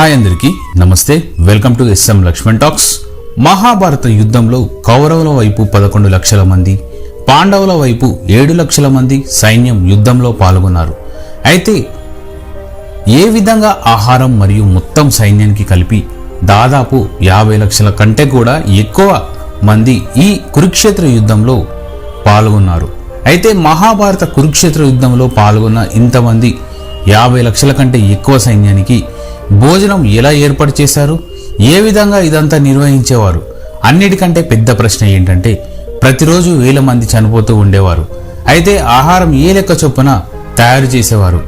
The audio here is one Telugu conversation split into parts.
హాయ్ అందరికీ నమస్తే welcome to SM Lakshman talks. Mahabharata యుద్ధంలో కౌరవుల వైపు పదకొండు లక్షల మంది పాండవుల వైపు ఏడు లక్షల మంది సైన్యం యుద్ధంలో పాల్గొన్నారు. అయితే ఏ విధంగా ఆహారం మరియు మొత్తం సైన్యానికి కలిపి దాదాపు యాభై లక్షల కంటే కూడా ఎక్కువ మంది ఈ కురుక్షేత్ర యుద్ధంలో పాల్గొన్నారు. అయితే మహాభారత కురుక్షేత్ర యుద్ధంలో పాల్గొన్న ఇంతమంది యాభై లక్షల కంటే ఎక్కువ సైన్యానికి భోజనం ఎలా ఏర్పాటు చేశారు? ఏ విధంగా ఇదంతా నిర్వహించేవారు? అన్నిటికంటే పెద్ద ప్రశ్న ఏంటంటే ప్రతిరోజు వేల మంది చనిపోతూ ఉండేవారు. అయితే ఆహారం ఏ లెక్క చొప్పున తయారు చేసేవారు?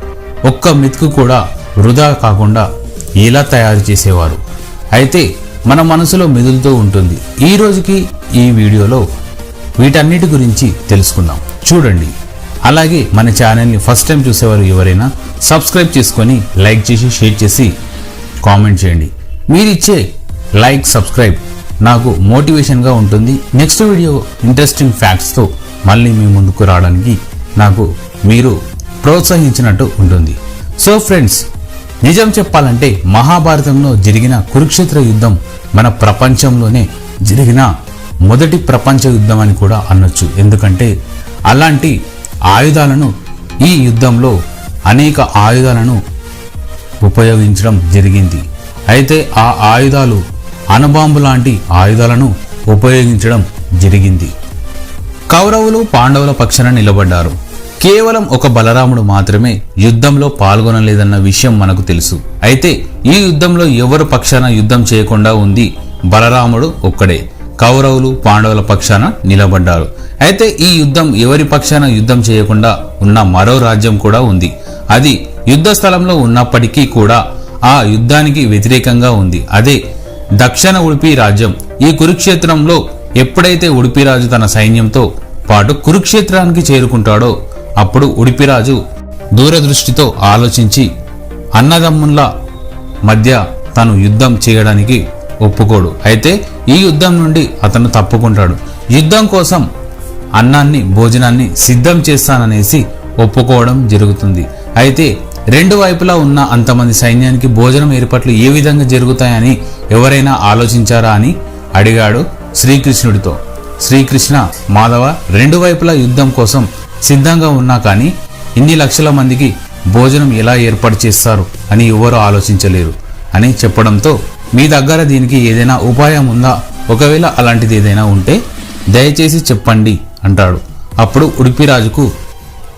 ఒక్క మెతుకు కూడా వృధా కాకుండా ఎలా తయారు చేసేవారు? అయితే మన మనసులో మెదులుతూ ఉంటుంది. ఈ రోజుకి ఈ వీడియోలో వీటన్నిటి గురించి తెలుసుకుందాం. చూడండి. అలాగే మన ఛానల్ని ఫస్ట్ టైం చూసేవారు ఎవరైనా సబ్స్క్రైబ్ చేసుకొని లైక్ చేసి షేర్ చేసి కామెంట్ చేయండి. మీరిచ్చే లైక్ సబ్స్క్రైబ్ నాకు మోటివేషన్గా ఉంటుంది. నెక్స్ట్ వీడియో ఇంట్రెస్టింగ్ ఫ్యాక్ట్స్తో మళ్ళీ మీ ముందుకు రావడానికి నాకు మీరు ప్రోత్సహించినట్టు ఉంటుంది. సో ఫ్రెండ్స్ నిజం చెప్పాలంటే మహాభారతంలో జరిగిన కురుక్షేత్ర యుద్ధం మన ప్రపంచంలోనే జరిగిన మొదటి ప్రపంచ యుద్ధం అని కూడా అనొచ్చు. ఎందుకంటే అలాంటి ఆయుధాలను ఈ యుద్ధంలో అనేక ఆయుధాలను ఉపయోగించడం జరిగింది. అయితే ఆ ఆయుధాలు అణుబాంబు లాంటి ఆయుధాలను ఉపయోగించడం జరిగింది. కౌరవులు పాండవుల పక్షాన నిలబడ్డారు. కేవలం ఒక బలరాముడు మాత్రమే యుద్ధంలో పాల్గొనలేదన్న విషయం మనకు తెలుసు. అయితే ఈ యుద్ధంలో ఎవరు పక్షాన యుద్ధం చేయకుండా ఉంది? బలరాముడు ఒక్కడే. కౌరవులు పాండవుల పక్షాన నిలబడ్డారు. అయితే ఈ యుద్ధం ఎవరి పక్షాన యుద్ధం చేయకుండా ఉన్న మరో రాజ్యం కూడా ఉంది. అది యుద్ధ స్థలంలో ఉన్నప్పటికీ కూడా ఆ యుద్ధానికి వ్యతిరేకంగా ఉంది. అదే దక్షిణ ఉడిపి రాజ్యం. ఈ కురుక్షేత్రంలో ఎప్పుడైతే ఉడిపిరాజు తన సైన్యంతో పాటు కురుక్షేత్రానికి చేరుకుంటాడో అప్పుడు ఉడిపిరాజు దూరదృష్టితో ఆలోచించి అన్నదమ్ముల మధ్య తను యుద్ధం చేయడానికి ఒప్పుకోడు. అయితే ఈ యుద్ధం నుండి అతను తప్పుకుంటాడు. యుద్ధం కోసం అన్నాన్ని భోజనాన్ని సిద్ధం చేస్తాననేసి ఒప్పుకోవడం జరుగుతుంది. అయితే రెండు వైపులా ఉన్న అంతమంది సైన్యానికి భోజనం ఏర్పాట్లు ఏ విధంగా జరుగుతాయని ఎవరైనా ఆలోచించారా అని అడిగాడు శ్రీకృష్ణుడితో. శ్రీకృష్ణ మాధవ రెండు వైపులా యుద్ధం కోసం సిద్ధంగా ఉన్నా కానీ ఇన్ని లక్షల మందికి భోజనం ఎలా ఏర్పాటు చేస్తారు అని ఎవరు ఆలోచించలేరు అని చెప్పడంతో మీ దగ్గర దీనికి ఏదైనా ఉపాయం ఉందా? ఒకవేళ అలాంటిది ఏదైనా ఉంటే దయచేసి చెప్పండి అంటాడు. అప్పుడు ఉడిపిరాజుకు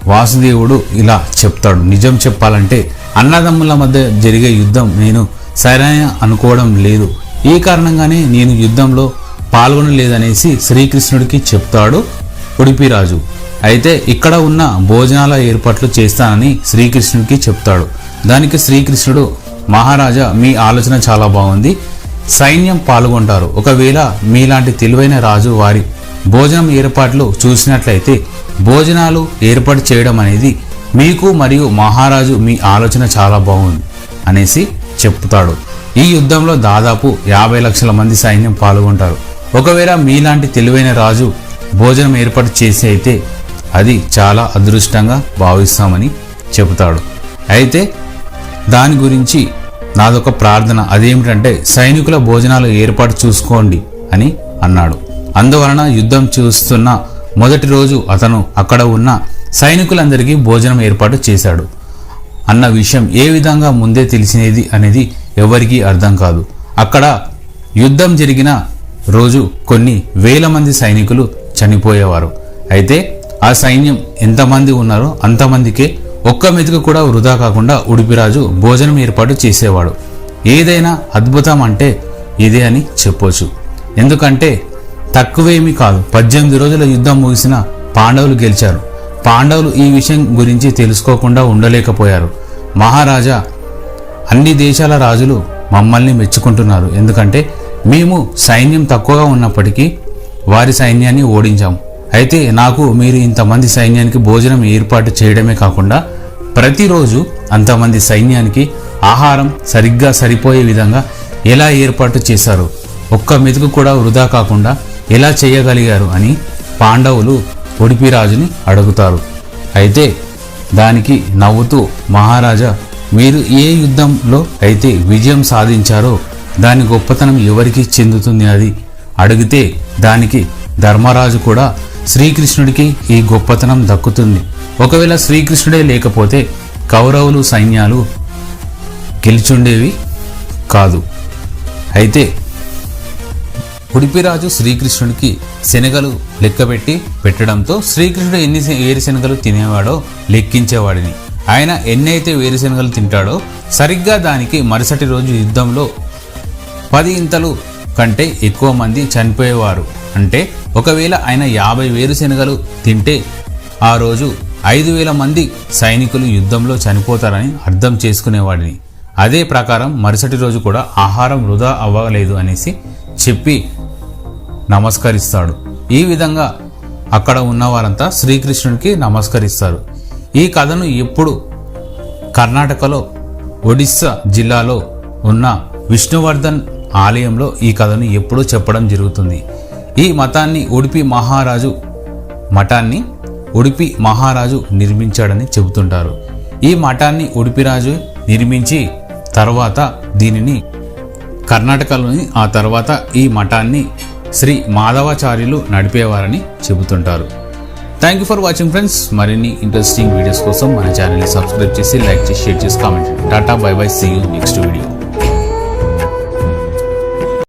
వాసుదేవుడు ఇలా చెప్తాడు. నిజం చెప్పాలంటే అన్నదమ్ముల మధ్య జరిగే యుద్ధం నేను సరైన అనుకోవడం లేదు. ఈ కారణంగానే నేను యుద్ధంలో పాల్గొనలేదనేసి శ్రీకృష్ణుడికి చెప్తాడు ఉడిపిరాజు అయితే ఇక్కడ ఉన్న భోజనాల ఏర్పాట్లు చేస్తానని శ్రీకృష్ణుడికి చెప్తాడు. దానికి శ్రీకృష్ణుడు మహారాజా మీ ఆలోచన చాలా బాగుంది. సైన్యం పాల్గొంటారు. ఒకవేళ మీలాంటి తెలివైన రాజు వారి భోజనం ఏర్పాట్లు చూసినట్లయితే భోజనాలు ఏర్పాటు చేయడం అనేది మీకు మరియు మహారాజు మీ ఆలోచన చాలా బాగుంది అనేసి చెప్తాడు. ఈ యుద్ధంలో దాదాపు యాభై లక్షల మంది సైన్యం పాల్గొంటారు. ఒకవేళ మీలాంటి తెలివైన రాజు భోజనం ఏర్పాటు చేసి అయితే అది చాలా అదృష్టంగా భావిస్తామని చెబుతాడు. అయితే దాని గురించి నాదొక ప్రార్థన. అదేమిటంటే సైనికుల భోజనాలు ఏర్పాటు చూసుకోండి అని అన్నాడు. అందువలన యుద్ధం చూస్తున్న మొదటి రోజు అతను అక్కడ ఉన్న సైనికులందరికీ భోజనం ఏర్పాటు చేశాడు. అన్న విషయం ఏ విధంగా ముందే తెలిసినది అనేది ఎవరికీ అర్థం కాదు. అక్కడ యుద్ధం జరిగిన రోజు కొన్ని వేల మంది సైనికులు చనిపోయేవారు. అయితే ఆ సైన్యం ఎంతమంది ఉన్నారో అంతమందికే ఒక్క మెతుకు కూడా వృధా కాకుండా ఉడిపిరాజు భోజనం ఏర్పాటు చేసేవాడు. ఏదైనా అద్భుతం అంటే ఇదే అని చెప్పొచ్చు. ఎందుకంటే తక్కువేమీ కాదు. పద్దెనిమిది రోజుల యుద్ధం ముగిసిన పాండవులు గెలిచారు. పాండవులు ఈ విషయం గురించి తెలుసుకోకుండా ఉండలేకపోయారు. మహారాజా అన్ని దేశాల రాజులు మమ్మల్ని మెచ్చుకుంటున్నారు. ఎందుకంటే మేము సైన్యం తక్కువగా ఉన్నప్పటికీ వారి సైన్యాన్ని ఓడించాం. అయితే నాకు మీరు ఇంతమంది సైన్యానికి భోజనం ఏర్పాటు చేయడమే కాకుండా ప్రతిరోజు అంతమంది సైన్యానికి ఆహారం సరిగ్గా సరిపోయే విధంగా ఎలా ఏర్పాటు చేశారు? ఒక్క మెతుకు కూడా వృధా కాకుండా ఎలా చేయగలిగారు అని పాండవులు ఉడిపిరాజుని అడుగుతారు. అయితే దానికి నవ్వుతూ మహారాజా మీరు ఏ యుద్ధంలో అయితే విజయం సాధించారో దాని గొప్పతనం ఎవరికి చెందుతుంది అది? అడిగితే దానికి ధర్మరాజు కూడా శ్రీకృష్ణుడికి ఈ గొప్పతనం దక్కుతుంది. ఒకవేళ శ్రీకృష్ణుడే లేకపోతే కౌరవులు సైన్యాలు గెలిచుండేవి కాదు. అయితే ఉడిపిరాజు శ్రీకృష్ణుడికి శనగలు లెక్కబెట్టి పెట్టడంతో శ్రీకృష్ణుడు ఎన్ని వేరుశనగలు తినేవాడో లెక్కించేవాడిని. ఆయన ఎన్నైతే వేరుశనగలు తింటాడో సరిగ్గా దానికి మరుసటి రోజు యుద్ధంలో పది ఇంతలు కంటే ఎక్కువ మంది చనిపోయేవారు. అంటే ఒకవేళ ఆయన యాభై వేరుశనగలు తింటే ఆ రోజు ఐదు వేల మంది సైనికులు యుద్ధంలో చనిపోతారని అర్థం చేసుకునేవాడిని. అదే ప్రకారం మరుసటి రోజు కూడా ఆహారం వృధా అవ్వలేదు అనేసి చెప్పి నమస్కరిస్తాడు. ఈ విధంగా అక్కడ ఉన్న వారంతా శ్రీకృష్ణునికి నమస్కరిస్తారు. ఈ కథను ఎప్పుడు కర్ణాటకలో ఒడిస్సా జిల్లాలో ఉన్న విష్ణువర్ధన్ ఆలయంలో ఈ కథను ఎప్పుడూ చెప్పడం జరుగుతుంది. ఈ మతాన్ని ఉడిపి మహారాజు మఠాన్ని ఉడిపి మహారాజు నిర్మించాడని చెబుతుంటారు. ఈ మఠాన్ని ఉడిపిరాజు నిర్మించి తర్వాత దీనిని కర్ణాటకలోని ఆ తర్వాత ఈ మఠాన్ని శ్రీ మాధవాచార్యులు నడిపేవారని చెబుతుంటారు. Thank you for watching friends మరిన్ని ఇంట్రెస్టింగ్ వీడియోస్ కోసం మన ఛానల్ని సబ్స్క్రైబ్ చేసి లైక్ చేసి షేర్ చేసి comment tata bye bye see you next video